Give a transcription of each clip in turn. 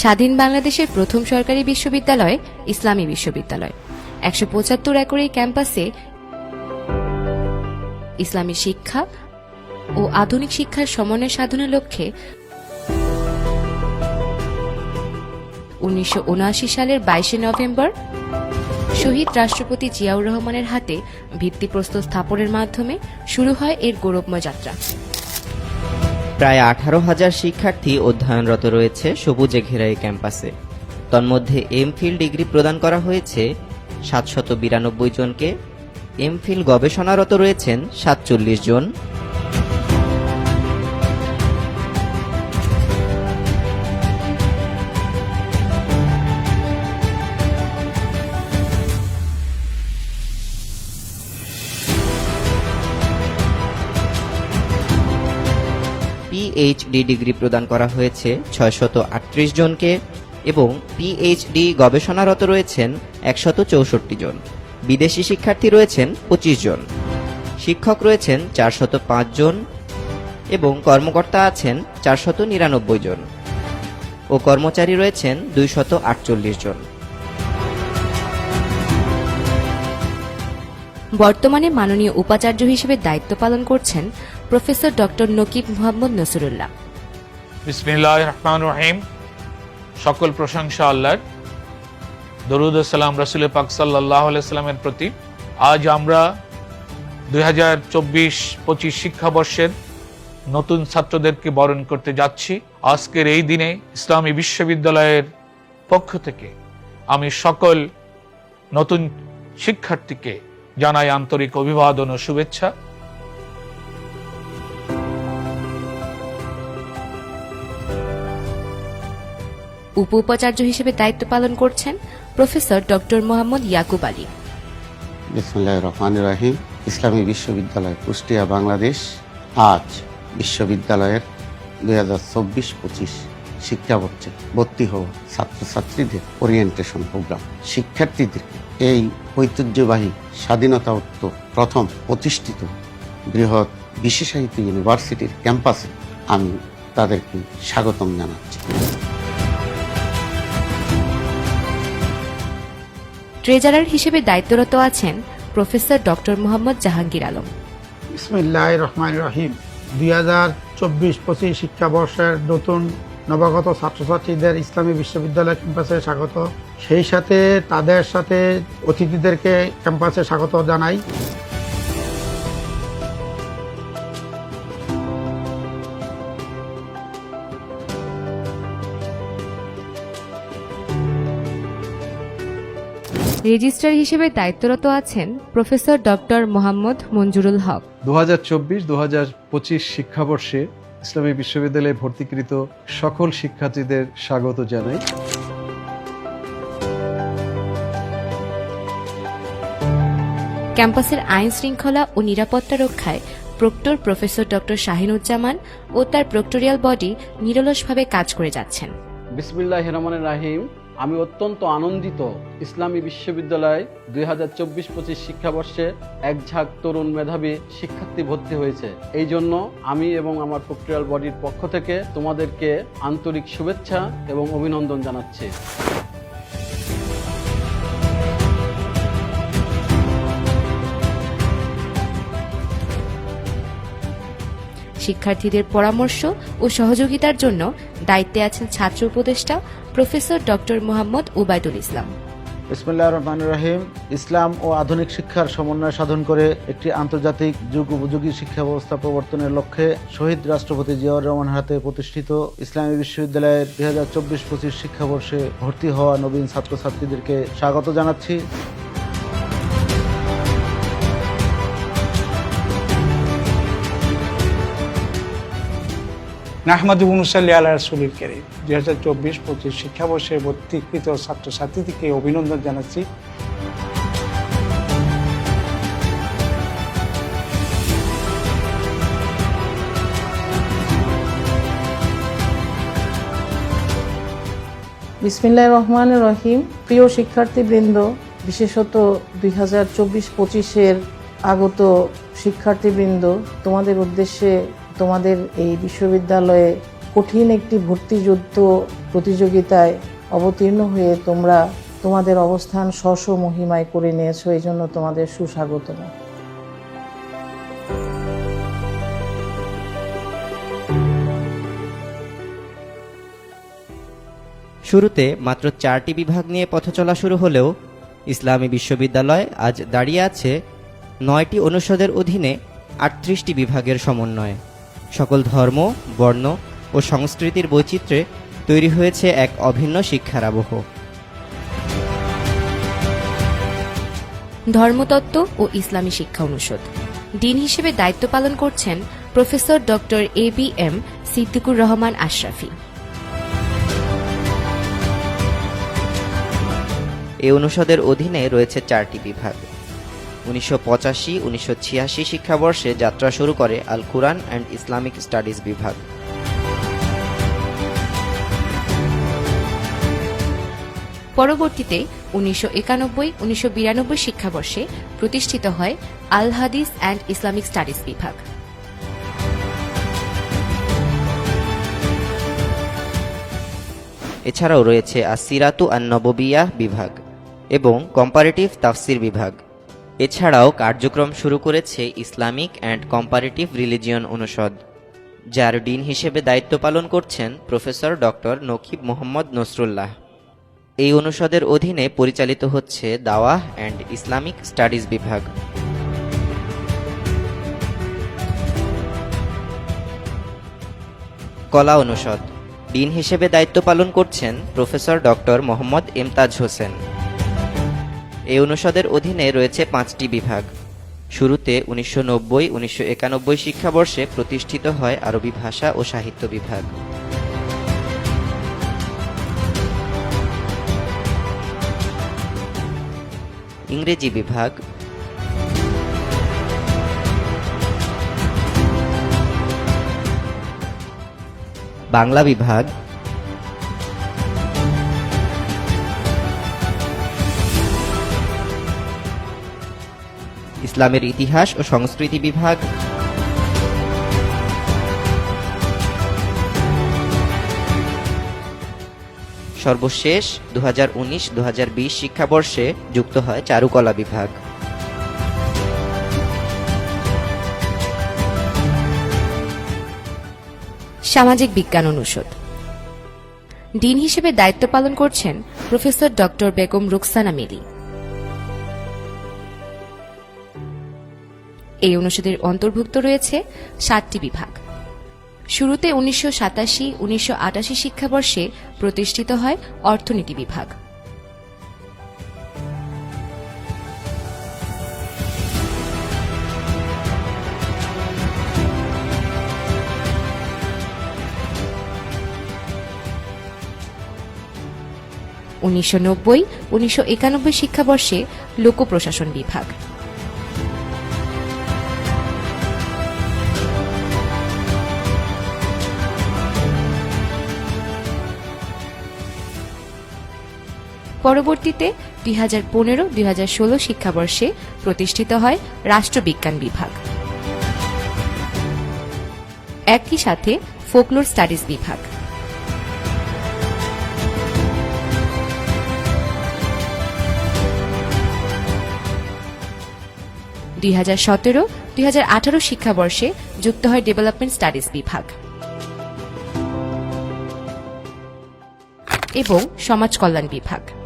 স্বাধীন বাংলাদেশের প্রথম সরকারি বিশ্ববিদ্যালয়, ইসলামী বিশ্ববিদ্যালয়। একশো পঁচাত্তর একর এই ক্যাম্পাসে ইসলামী শিক্ষা ও আধুনিক শিক্ষার সমন্বয় সাধনের লক্ষ্যে উনিশশো উনআশি সালের বাইশে নভেম্বর শহীদ রাষ্ট্রপতি জিয়াউর রহমানের হাতে ভিত্তিপ্রস্তর স্থাপনের মাধ্যমে শুরু হয় এর গৌরবময় যাত্রা। প্রায় আঠারো হাজার শিক্ষার্থী অধ্যয়নরত রয়েছে সবুজে ঘেরা এই ক্যাম্পাসে। তন্মধ্যে এমফিল ডিগ্রি প্রদান করা হয়েছে সাতশত বিরানব্বই জনকে। এমফিল গবেষণারত রয়েছেন সাতচল্লিশ জন। পিএইচডি ডিগ্রি প্রদান করা হয়েছে ছয়শত আটত্রিশ জনকে এবং পিএইচডি গবেষণারত রয়েছেন একশত চৌষট্টি জন। বিদেশি শিক্ষার্থী রয়েছেন পঁচিশ জন। শিক্ষক রয়েছেন চারশত পাঁচ জন এবং কর্মকর্তা আছেন চারশত নিরানব্বই জন ও কর্মচারী রয়েছেন দুইশত আটচল্লিশ জন। বর্তমানে মাননীয় উপাচার্য হিসেবে দায়িত্ব পালন করছেন প্রফেসর ডক্টর নকিব মোহাম্মদ নসরুল্লাহ। বিসমিল্লাহ রহমান রহিম। সকল প্রশংসা আল্লাহর। দরুদ সালাম রসুল পাক সাল্লাহ সাল্লামের প্রতি। আজ আমরা দুই হাজার চব্বিশ পঁচিশ শিক্ষাবর্ষের নতুন ছাত্রদেরকে বরণ করতে যাচ্ছি। আজকের এই দিনে ইসলামী বিশ্ববিদ্যালয়ের পক্ষ থেকে আমি সকল নতুন শিক্ষার্থীকে জানাই আন্তরিক অভিবাদন ও শুভেচ্ছা। উপ উপাচার্য হিসেবে দায়িত্ব পালন করছেন প্রফেসর ডক্টর মোহাম্মদ ইয়াকুব আলী। বিসমুল্লাহ রাহিম। ইসলামী বিশ্ববিদ্যালয়, কুষ্টিয়া, বাংলাদেশ। আজ বিশ্ববিদ্যালয়ের দুই হাজার চব্বিশ পঁচিশ শিক্ষাবর্ষে ভর্তি হওয়া ছাত্রছাত্রীদের ওরিয়েন্টেশন প্রোগ্রাম শিক্ষার্থীদের এই ঐতিহ্যবাহী স্বাধীনতা উত্তর প্রথম প্রতিষ্ঠিত বৃহৎ বিশেষায়িত ইউনিভার্সিটির ক্যাম্পাসে আমি তাদেরকে স্বাগতম জানাচ্ছি। ট্রেজারার হিসেবে দায়িত্বরত আছেন প্রফেসর ডক্টর মোহাম্মদ জাহাঙ্গীর আলম। ইসমিল্লাহ রহমান রহিম। দুই হাজার চব্বিশ পঁচিশ শিক্ষাবর্ষের নতুন নবাগত ছাত্রছাত্রীদের ইসলামী বিশ্ববিদ্যালয় ক্যাম্পাসে স্বাগত। সেই সাথে তাদের সাথে অতিথিদেরকে ক্যাম্পাসে স্বাগত জানাই। রেজিস্ট্রার হিসেবে দায়িত্বরত আছেন প্রফেসর ডক্টর মোহাম্মদ মঞ্জুরুল হক। দু হাজার চব্বিশ দু হাজার পঁচিশ শিক্ষাবর্ষে ইসলামী বিশ্ববিদ্যালয়ে ভর্তিকৃত সকল শিক্ষার্থীদের স্বাগত জানাই। ক্যাম্পাসের আইন শৃঙ্খলা ও নিরাপত্তা রক্ষায় প্রক্টর প্রফেসর ডক্টর শাহিনুজ্জামান ও তার প্রক্টোরিয়াল বডি নিরলসভাবে কাজ করে যাচ্ছেন। বিসমিল্লাহ রহমানের রাহিম। আমি অত্যন্ত আনন্দিত ইসলামী বিশ্ববিদ্যালয়ে দুই হাজার চব্বিশ পঁচিশ শিক্ষাবর্ষে এক ঝাঁক তরুণ মেধাবী শিক্ষার্থী ভর্তি হয়েছে। এই জন্য আমি এবং আমার প্রক্রিয়াল বডির পক্ষ থেকে তোমাদেরকে আন্তরিক শুভেচ্ছা এবং অভিনন্দন জানাচ্ছি। শিক্ষার্থীদের পরামর্শ ও সহযোগিতার জন্য দায়িত্বে আছেন ছাত্র উপদেষ্টা প্রফেসর ডক্টর মোহাম্মদ ওবায়দুল ইসলাম। ইসমুল্লাহ রহমান রাহিম। ইসলাম ও আধুনিক শিক্ষার সমন্বয় সাধন করে একটি আন্তর্জাতিক যুগ উপযোগী শিক্ষা ব্যবস্থা প্রবর্তনের লক্ষ্যে শহীদ রাষ্ট্রপতি জিয়াউর রহমান হাতে প্রতিষ্ঠিত ইসলামী বিশ্ববিদ্যালয়ের দুই হাজার চব্বিশ পঁচিশ শিক্ষাবর্ষে ভর্তি হওয়া নবীন ছাত্রছাত্রীদেরকে স্বাগত জানাচ্ছি। নাহমাদুবনুসাল্লি আল্লাহ রসুলিল করিম। দুই হাজার চব্বিশ পঁচিশ শিক্ষাবর্ষে ভর্তিকৃত ছাত্রছাত্রীদেরকে অভিনন্দন জানাচ্ছি। বিসমিল্লাহ রহমান রহিম। প্রিয় শিক্ষার্থীবৃন্দ, বিশেষত দুই হাজার চব্বিশ পঁচিশের আগত শিক্ষার্থীবৃন্দ, তোমাদের উদ্দেশ্যে তোমাদের এই বিশ্ববিদ্যালয়ে কঠিন একটি ভর্তিযুদ্ধ প্রতিযোগিতায় অবতীর্ণ হয়ে তোমরা তোমাদের অবস্থান স্ব মহিমায় করে নিয়েছো, এই জন্য তোমাদের সুস্বাগতম। শুরুতে মাত্র চারটি বিভাগ নিয়ে পথ চলা শুরু হলেও ইসলামী বিশ্ববিদ্যালয় আজ দাঁড়িয়ে আছে নয়টি অনুষদের অধীনে আটত্রিশটি বিভাগের সমন্বয়ে। সকল ধর্ম বর্ণ ও সংস্কৃতির বৈচিত্র্যে তৈরি হয়েছে এক অভিন্ন শিক্ষার আবহ ধর্মতত্ত্ব ও ইসলামী শিক্ষা অনুষদ। ডিন হিসেবে দায়িত্ব পালন করছেন professor doctor A B M Siddiqur Rahman Ashrafi. এই অনুষদের অধীনে রয়েছে চারটি বিভাগ। উনিশশো পঁচাশি উনিশশো ছিয়াশি শিক্ষাবর্ষে যাত্রা শুরু করে Al Quran and Islamic studies বিভাগ। পরবর্তীতে উনিশশো একানব্বই উনিশশো বিরানব্বই শিক্ষাবর্ষে প্রতিষ্ঠিত হয় আল হাদিস অ্যান্ড ইসলামিক স্টাডিজ বিভাগ। এছাড়াও রয়েছে আসিরাতু আন্নববিয়া বিভাগ এবং কম্পারেটিভ তাফসির বিভাগ। এছাড়াও কার্যক্রম শুরু করেছে ইসলামিক অ্যান্ড কম্পারেটিভ রিলিজিয়ন অনুষদ, যার ডিন হিসেবে দায়িত্ব পালন করছেন প্রফেসর ডক্টর নকিব মোহাম্মদ নসরুল্লাহ। এই অনুষদের অধীনে পরিচালিত হচ্ছে দাওয়াহ অ্যান্ড ইসলামিক স্টাডিজ বিভাগ। কলা অনুষদ, ডিন হিসেবে দায়িত্ব পালন করছেন প্রফেসর ডক্টর মোহাম্মদ এমতাজ হোসেন। এই অনুষদের অধীনে রয়েছে পাঁচটি বিভাগ। শুরুতে উনিশশো নব্বই, উনিশশো একানব্বই শিক্ষাবর্ষে প্রতিষ্ঠিত হয় আরবি ভাষা ও সাহিত্য বিভাগ। ইংরেজি বিভাগ। বাংলা বিভাগ। ইসলামের ইতিহাস ও সংস্কৃতি বিভাগ। সর্বশেষ দু হাজার উনিশ বিশ শিক্ষাবর্ষে যুক্ত হয় চারুকলা বিভাগ। সামাজিক বিজ্ঞান অনুষদ। ডিন হিসেবে দায়িত্ব পালন করছেন প্রফেসর ডক্টর বেগম রুকসানা মিলি। এই অনুষদের অন্তর্ভুক্ত রয়েছে সাতটি বিভাগ। শুরুতে উনিশশো সাতাশি, উনিশশো আটাশি শিক্ষাবর্ষে প্রতিষ্ঠিত হয় অর্থনীতি বিভাগ। উনিশশো নব্বই, উনিশশো একানব্বই শিক্ষাবর্ষে লোক প্রশাসন বিভাগ। পরবর্তীতে দুই হাজার পনেরো, দুই হাজার ষোলো শিক্ষাবর্ষে প্রতিষ্ঠিত হয় রাষ্ট্রবিজ্ঞান বিভাগ। একই সাথে ফোকলোর স্টাডিজ বিভাগ। দুই হাজার সতেরো, দুই হাজার আঠারো শিক্ষাবর্ষে যুক্ত হয় ডেভেলপমেন্ট স্টাডিজ বিভাগ। এবং সমাজ কল্যাণ বিভাগ।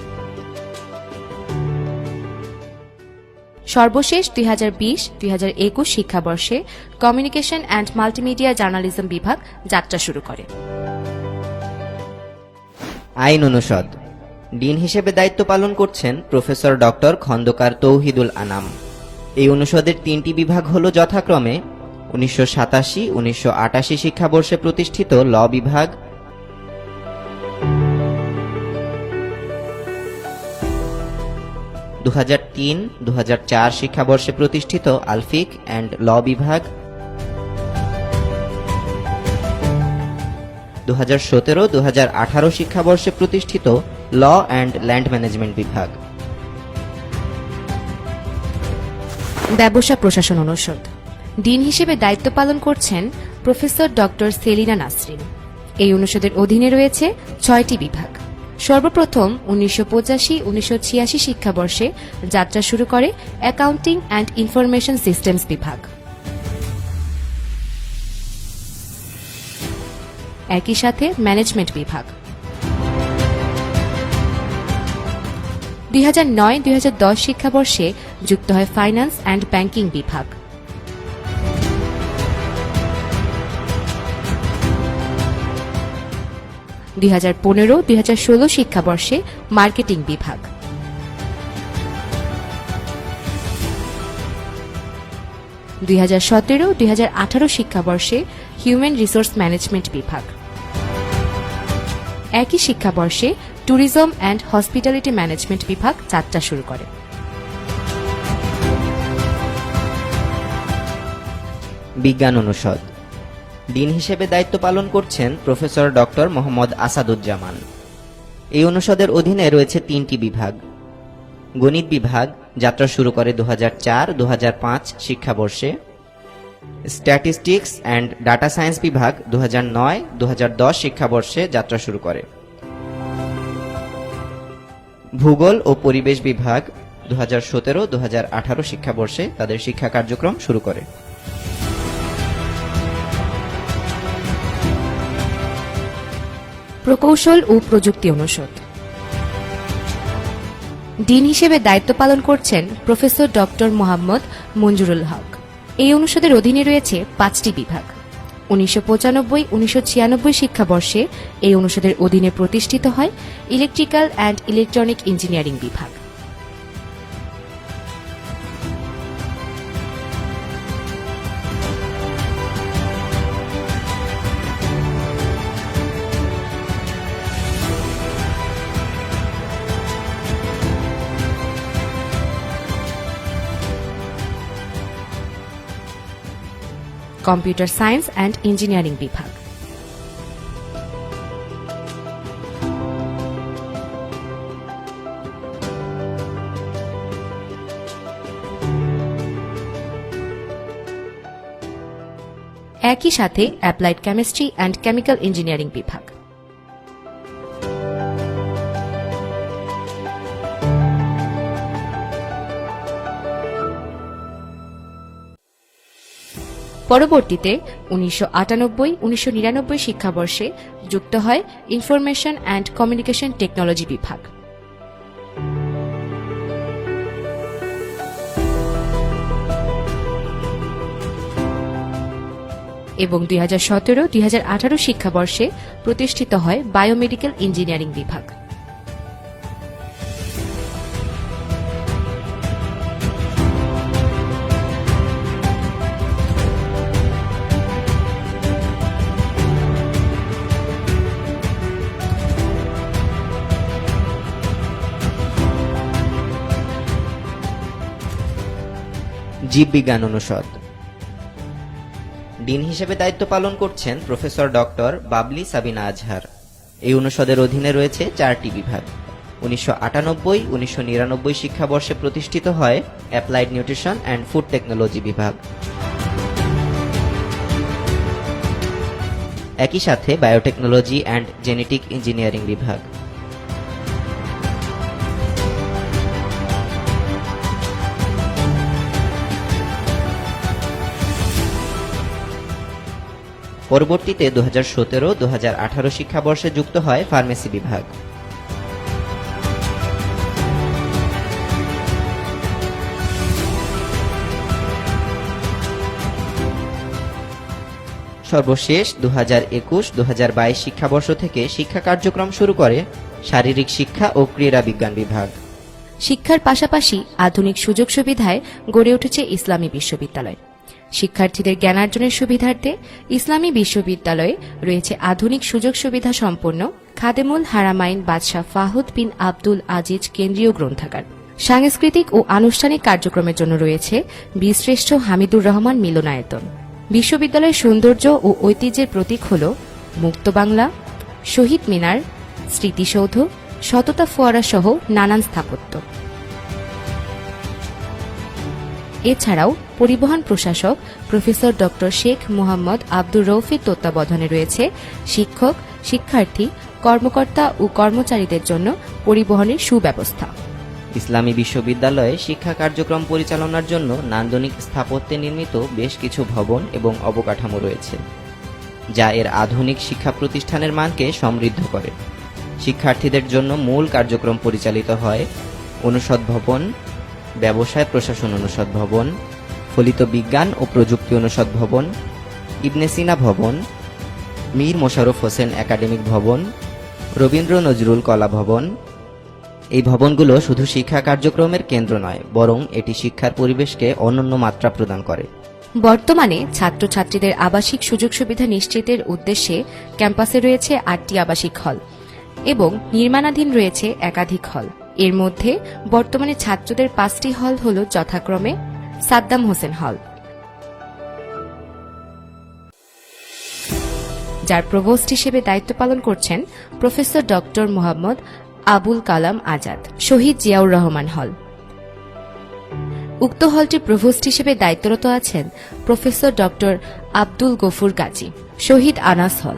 সর্বশেষ দুই হাজার বিশ, দুই হাজার একুশ শিক্ষাবর্ষে কমিউনিকেশন অ্যান্ড মাল্টিমিডিয়া জার্নালিজম বিভাগ যাত্রা শুরু করে। আইন অনুষদ। ডিন হিসেবে দায়িত্ব পালন করছেন প্রফেসর ডক্টর খন্দকার তৌহিদুল আনাম। এই অনুষদের তিনটি বিভাগ হল যথাক্রমে উনিশশো সাতাশি, উনিশশো আটাশি শিক্ষাবর্ষে প্রতিষ্ঠিত ল বিভাগ দু হাজার তিন দু চার শিক্ষাবর্ষে প্রতিষ্ঠিত আলফিক অ্যান্ড ল বিভাগ। দু হাজার সতেরো দু হাজার আঠারো শিক্ষাবর্ষে প্রতিষ্ঠিত ল অ্যান্ড ল্যান্ড ম্যানেজমেন্ট বিভাগ। ব্যবসা প্রশাসন অনুষদ। ডিন হিসেবে দায়িত্ব পালন করছেন প্রফেসর ডক্টর সেলিনা নাসরিন। এই অনুষদের অধীনে রয়েছে ছয়টি বিভাগ। সর্বপ্রথম উনিশশো পঁচাশি, উনিশশো ছিয়াশি শিক্ষাবর্ষে যাত্রা শুরু করে অ্যাকাউন্টিং অ্যান্ড ইনফরমেশন সিস্টেমস বিভাগ। একই সাথে ম্যানেজমেন্ট বিভাগ। দুই হাজার নয়, দুই হাজার দশ শিক্ষাবর্ষে যুক্ত হয় ফাইন্যান্স অ্যান্ড ব্যাংকিং বিভাগ। দুই হাজার পনেরো, দুই হাজার ষোলো শিক্ষাবর্ষে মার্কেটিং বিভাগ। দুই হাজার সতেরো, দুই হাজার আঠারো শিক্ষাবর্ষে হিউম্যান রিসোর্স ম্যানেজমেন্ট বিভাগ। একই শিক্ষাবর্ষে ট্যুরিজম অ্যান্ড হসপিটালিটি ম্যানেজমেন্ট বিভাগ যাত্রা শুরু করে। বিজ্ঞান অনুষদ। ডিন হিসেবে দায়িত্ব পালন করছেন প্রফেসর ডক্টর মোহাম্মদ আসাদুজ্জামান। এই অনুষদের অধীনে রয়েছে তিনটি বিভাগ। গণিত বিভাগ, যাত্রা শুরু করে দু হাজার চার দু হাজার পাঁচ শিক্ষাবর্ষে। স্ট্যাটিস্টিক্স অ্যান্ড ডাটা সায়েন্স বিভাগ দু হাজার নয় দু হাজার দশ শিক্ষাবর্ষে যাত্রা শুরু করে। ভূগোল ও পরিবেশ বিভাগ দু হাজার সতেরো দু হাজার আঠারো শিক্ষাবর্ষে তাদের শিক্ষা কার্যক্রম শুরু করে। প্রকৌশল ও প্রযুক্তি অনুষদ। ডিন হিসেবে দায়িত্ব পালন করছেন প্রফেসর ডক্টর মোহাম্মদ মঞ্জুরুল হক। এই অনুষদের অধীনে রয়েছে পাঁচটি বিভাগ। উনিশশো পঁচানব্বই, উনিশশো ছিয়ানব্বই শিক্ষাবর্ষে এই অনুষদের অধীনে প্রতিষ্ঠিত হয় ইলেকট্রিক্যাল অ্যান্ড ইলেকট্রনিক ইঞ্জিনিয়ারিং বিভাগ। কম্পিউটার সায়েন্স অ্যান্ড ইঞ্জিনিয়ারিং বিভাগ। একই সাথে applied chemistry and chemical engineering বিভাগ। পরবর্তীতে উনিশশো আটানব্বই, উনিশশো নিরানব্বই শিক্ষাবর্ষে যুক্ত হয় ইনফরমেশন অ্যান্ড কমিউনিকেশন টেকনোলজি বিভাগ। এবং দুই হাজার সতেরো, দুই শিক্ষাবর্ষে প্রতিষ্ঠিত হয় বায়োমেডিক্যাল ইঞ্জিনিয়ারিং বিভাগ। জীববিজ্ঞান অনুষদ। ডিন হিসেবে দায়িত্ব পালন করছেন প্রফেসর ডক্টর বাবলি সাবিনা আজহার। এই অনুষদের অধীনে রয়েছে চারটি বিভাগ। উনিশশো আটানব্বই, উনিশশো নিরানব্বই শিক্ষাবর্ষে প্রতিষ্ঠিত হয় applied nutrition and food technology বিভাগ। একই সাথে বায়োটেকনোলজি অ্যান্ড জেনেটিক ইঞ্জিনিয়ারিং বিভাগ। পরবর্তীতে দু হাজার সতেরো দু হাজার আঠারো শিক্ষাবর্ষে যুক্ত হয় ফার্মেসি বিভাগ। সর্বশেষ দু হাজার একুশ দু হাজার বাইশ শিক্ষাবর্ষ থেকে শিক্ষা কার্যক্রম শুরু করে শারীরিক শিক্ষা ও ক্রীড়া বিজ্ঞান বিভাগ। শিক্ষার পাশাপাশি আধুনিক সুযোগ সুবিধায় গড়ে উঠেছে ইসলামী বিশ্ববিদ্যালয়। শিক্ষার্থীদের জ্ঞানার্জনের সুবিধার্থে ইসলামী বিশ্ববিদ্যালয়ে রয়েছে আধুনিক সুযোগ সুবিধা সম্পন্ন খাদেমুল হারামাইন বাদশাহ ফাহুদ বিন আব্দুল আজিজ কেন্দ্রীয় গ্রন্থাগার। সাংস্কৃতিক ও আনুষ্ঠানিক কার্যক্রমের জন্য রয়েছে বীরশ্রেষ্ঠ হামিদুর রহমান মিলনায়তন। বিশ্ববিদ্যালয়ের সৌন্দর্য ও ঐতিহ্যের প্রতীক হল মুক্ত বাংলা, শহীদ মিনার, স্মৃতিসৌধ, সততা ফোয়ারা সহ নানান স্থাপত্য। এছাড়াও পরিবহন প্রশাসক প্রফেসর ডক্টর শেখ মোহাম্মদ আব্দুর রৌফির তত্ত্বাবধানে রয়েছে শিক্ষক, শিক্ষার্থী, কর্মকর্তা ও কর্মচারীদের জন্য পরিবহনের সুব্যবস্থা। ইসলামী বিশ্ববিদ্যালয়ে শিক্ষা কার্যক্রম পরিচালনার জন্য নান্দনিক স্থাপত্যে নির্মিত বেশ কিছু ভবন এবং অবকাঠামো রয়েছে, যা এর আধুনিক শিক্ষা প্রতিষ্ঠানের মানকে সমৃদ্ধ করে। শিক্ষার্থীদের জন্য মূল কার্যক্রম পরিচালিত হয় অনুষদ ভবন ব্যবসায় প্রশাসন অনুষদ ভবন, ফলিত বিজ্ঞান ও প্রযুক্তি অনুষদ ভবন, ইবনে সিনা ভবন, মীর মোশারফ হোসেন একাডেমিক ভবন, রবীন্দ্র নজরুল কলা ভবন। এই ভবনগুলো শুধু শিক্ষা কার্যক্রমের কেন্দ্র নয়, বরং এটি শিক্ষার পরিবেশকে অনন্য মাত্রা প্রদান করে। বর্তমানে ছাত্রছাত্রীদের আবাসিক সুযোগ সুবিধা নিশ্চিতের উদ্দেশ্যে ক্যাম্পাসে রয়েছে আটটি আবাসিক হল এবং নির্মাণাধীন রয়েছে একাধিক হল। এর মধ্যে বর্তমানে ছাত্রদের পাঁচটি হল হল যথাক্রমে সাদ্দাম হোসেন হল। যার প্রভোস্ট হিসেবে দায়িত্ব পালন করছেন professor doctor Mohammad Abul Kalam Azad, Shahid Ziaur Rahman hall. উক্ত হলটির প্রভোস্ট হিসেবে দায়িত্বরত আছেন professor doctor Abdul Gafur Gazi, Shahid Anas hall.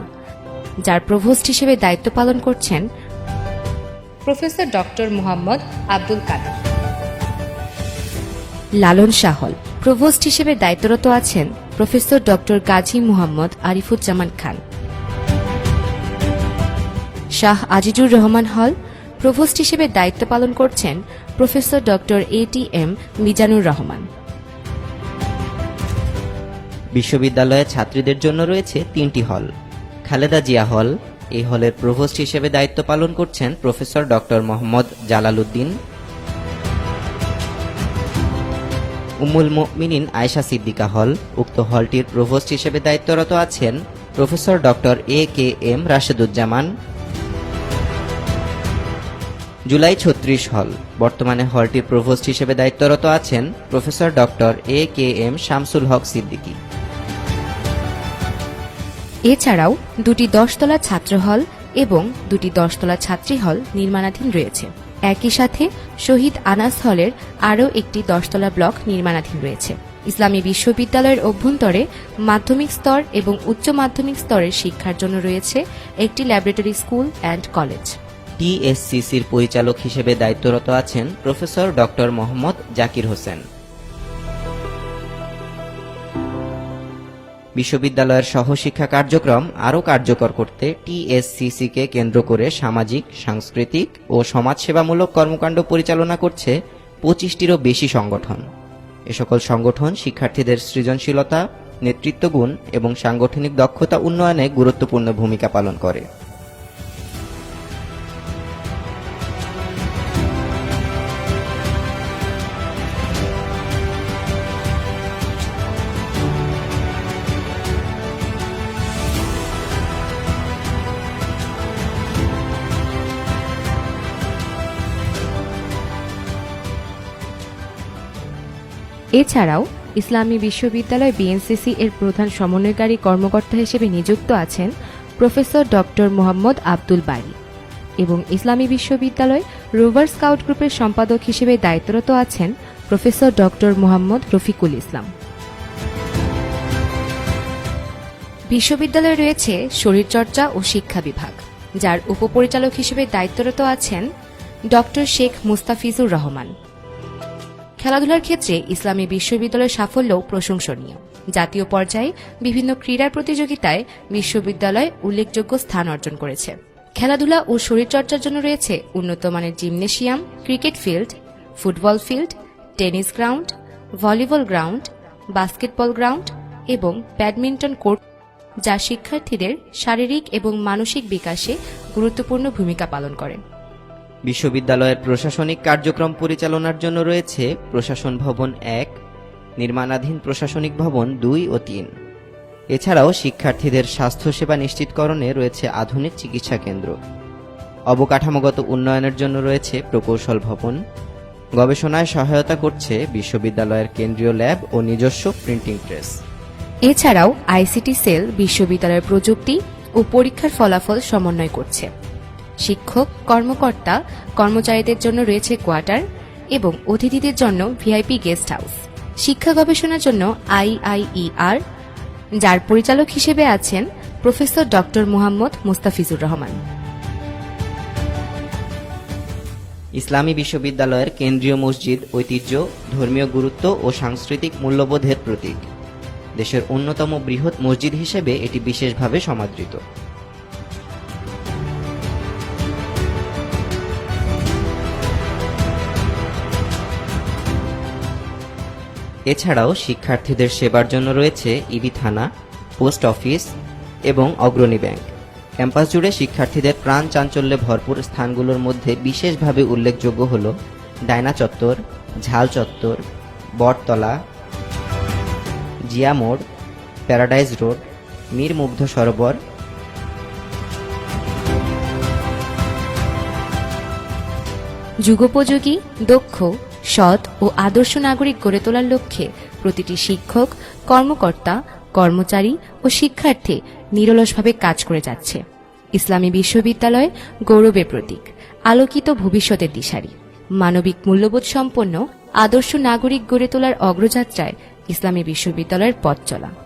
যার প্রভোস্ট হিসেবে দায়িত্ব পালন করছেন professor doctor Mohammad Abdul Kader. Lalon Shah hall provost হিসেবে দায়িত্বরত আছেন professor doctor Gazi Mohammad Arifuzzaman Khan. Shah Azizur Rahman hall provost হিসেবে দায়িত্ব পালন করছেন professor doctor A T M Mizanur Rahman. বিশ্ববিদ্যালয়ে ছাত্রীদের জন্য রয়েছে তিনটি হল খালেদা জিয়া হল এই হলের প্রভোস্ট হিসেবে দায়িত্ব পালন করছেন প্রফেসর ডক্টর মোহাম্মদ জালাল উদ্দিন উম্মুল মুমিনিন আয়শা সিদ্দিকা হল। উক্ত হলটির প্রভোস্ট হিসেবে দায়িত্বরত আছেন professor doctor A K M Rasheduzzaman. July ছত্রিশ হল। বর্তমানে হলটির প্রভোস্ট হিসেবে দায়িত্বরত আছেন professor doctor A K M Shamsul Haque Siddiqui. এছাড়াও দুটি দশতলা ছাত্র হল এবং দুটি দশতলা ছাত্রী হল নির্মাণাধীন রয়েছে। একই সাথে শহীদ আনাস হলের আরও একটি দশতলা ব্লক নির্মাণাধীন রয়েছে। ইসলামী বিশ্ববিদ্যালয়ের অভ্যন্তরে মাধ্যমিক স্তর এবং উচ্চ মাধ্যমিক স্তরের শিক্ষার জন্য রয়েছে একটি ল্যাবরেটরি স্কুল অ্যান্ড কলেজ। টিএসসিসির পরিচালক হিসেবে দায়িত্বরত আছেন প্রফেসর ডক্টর মোহাম্মদ জাকির হোসেন। বিশ্ববিদ্যালয়ের সহশিক্ষা কার্যক্রম আরও কার্যকর করতে টিএসসিসিকে কেন্দ্র করে সামাজিক, সাংস্কৃতিক ও সমাজসেবামূলক কর্মকাণ্ড পরিচালনা করছে পঁচিশটিরও বেশি সংগঠন। এ সকল সংগঠন শিক্ষার্থীদের সৃজনশীলতা, নেতৃত্বগুণ এবং সাংগঠনিক দক্ষতা উন্নয়নে গুরুত্বপূর্ণ ভূমিকা পালন করে। এছাড়াও, ইসলামী বিশ্ববিদ্যালয় বিএনসিসি এর প্রধান সমন্বয়কারী কর্মকর্তা হিসেবে নিযুক্ত আছেন প্রফেসর ডক্টর মোহাম্মদ আব্দুল বারি এবং ইসলামী বিশ্ববিদ্যালয় রোভার স্কাউট গ্রুপের সম্পাদক হিসেবে দায়িত্বরত আছেন প্রফেসর ডক্টর মোহাম্মদ রফিকুল ইসলাম। বিশ্ববিদ্যালয়ে রয়েছে শরীরচর্চা ও শিক্ষা বিভাগ, যার উপপরিচালক হিসেবে দায়িত্বরত আছেন ডক্টর শেখ মুস্তাফিজুর রহমান। খেলাধুলার ক্ষেত্রে ইসলামী বিশ্ববিদ্যালয়ের সাফল্য প্রশংসনীয়। জাতীয় পর্যায়ে বিভিন্ন ক্রীড়া প্রতিযোগিতায় বিশ্ববিদ্যালয় উল্লেখযোগ্য স্থান অর্জন করেছে। খেলাধুলা ও শরীরচর্চার জন্য রয়েছে উন্নত মানের gymnasium, cricket field, football field, tennis ground, volleyball ground, basketball ground এবং ব্যাডমিন্টন কোর্ট, যা শিক্ষার্থীদের শারীরিক এবং মানসিক বিকাশে গুরুত্বপূর্ণ ভূমিকা পালন করে। বিশ্ববিদ্যালয়ের প্রশাসনিক কার্যক্রম পরিচালনার জন্য রয়েছে প্রশাসন ভবন এক, নির্মাণাধীন প্রশাসনিক ভবন দুই ও তিন। এছাড়াও শিক্ষার্থীদের স্বাস্থ্যসেবা নিশ্চিতকরণে রয়েছে আধুনিক চিকিৎসা কেন্দ্র। অবকাঠামোগত উন্নয়নের জন্য রয়েছে প্রকৌশল ভবন। গবেষণায় সহায়তা করছে বিশ্ববিদ্যালয়ের কেন্দ্রীয় ল্যাব ও নিজস্ব প্রিন্টিং প্রেস। এছাড়াও আইসিটি সেল বিশ্ববিদ্যালয়ের প্রযুক্তি ও পরীক্ষার ফলাফল সমন্বয় করছে। শিক্ষক, কর্মকর্তা, কর্মচারীদের জন্য রয়েছে কোয়ার্টার এবং অতিথিদের জন্য ভিআইপি গেস্ট হাউস। শিক্ষা গবেষণার জন্য আইআইইআর, যার পরিচালক হিসেবে আছেন প্রফেসর ডক্টর মোহাম্মদ মুস্তাফিজুর রহমান। ইসলামী বিশ্ববিদ্যালয়ের কেন্দ্রীয় মসজিদ, ঐতিহ্য, ধর্মীয় গুরুত্ব ও সাংস্কৃতিক মূল্যবোধের প্রতীক। দেশের অন্যতম বৃহৎ মসজিদ হিসেবে এটি বিশেষভাবে সমাদৃত। এছাড়াও শিক্ষার্থীদের সেবার জন্য রয়েছে ইবি থানা, পোস্ট অফিস এবং অগ্রণী ব্যাংক। ক্যাম্পাস জুড়ে শিক্ষার্থীদের প্রাণ চাঞ্চল্যে ভরপুর স্থানগুলোর মধ্যে বিশেষভাবে উল্লেখযোগ্য হল ডায়না চত্বর, ঝাল চত্বর, বটতলা, জিয়া মোড়, প্যারাডাইজ রোড, মীর মুগ্ধ সরোবর। যুগোপযোগী, দক্ষ সৎ ও আদর্শ নাগরিক গড়ে তোলার লক্ষ্যে প্রতিটি শিক্ষক, কর্মকর্তা, কর্মচারী ও শিক্ষার্থী নিরলসভাবে কাজ করে যাচ্ছে। ইসলামী বিশ্ববিদ্যালয় গৌরবের প্রতীক, আলোকিত ভবিষ্যতের দিশারি। মানবিক মূল্যবোধ সম্পন্ন, আদর্শ নাগরিক গড়ে তোলার অগ্রযাত্রায় ইসলামী বিশ্ববিদ্যালয়ের পথ চলা।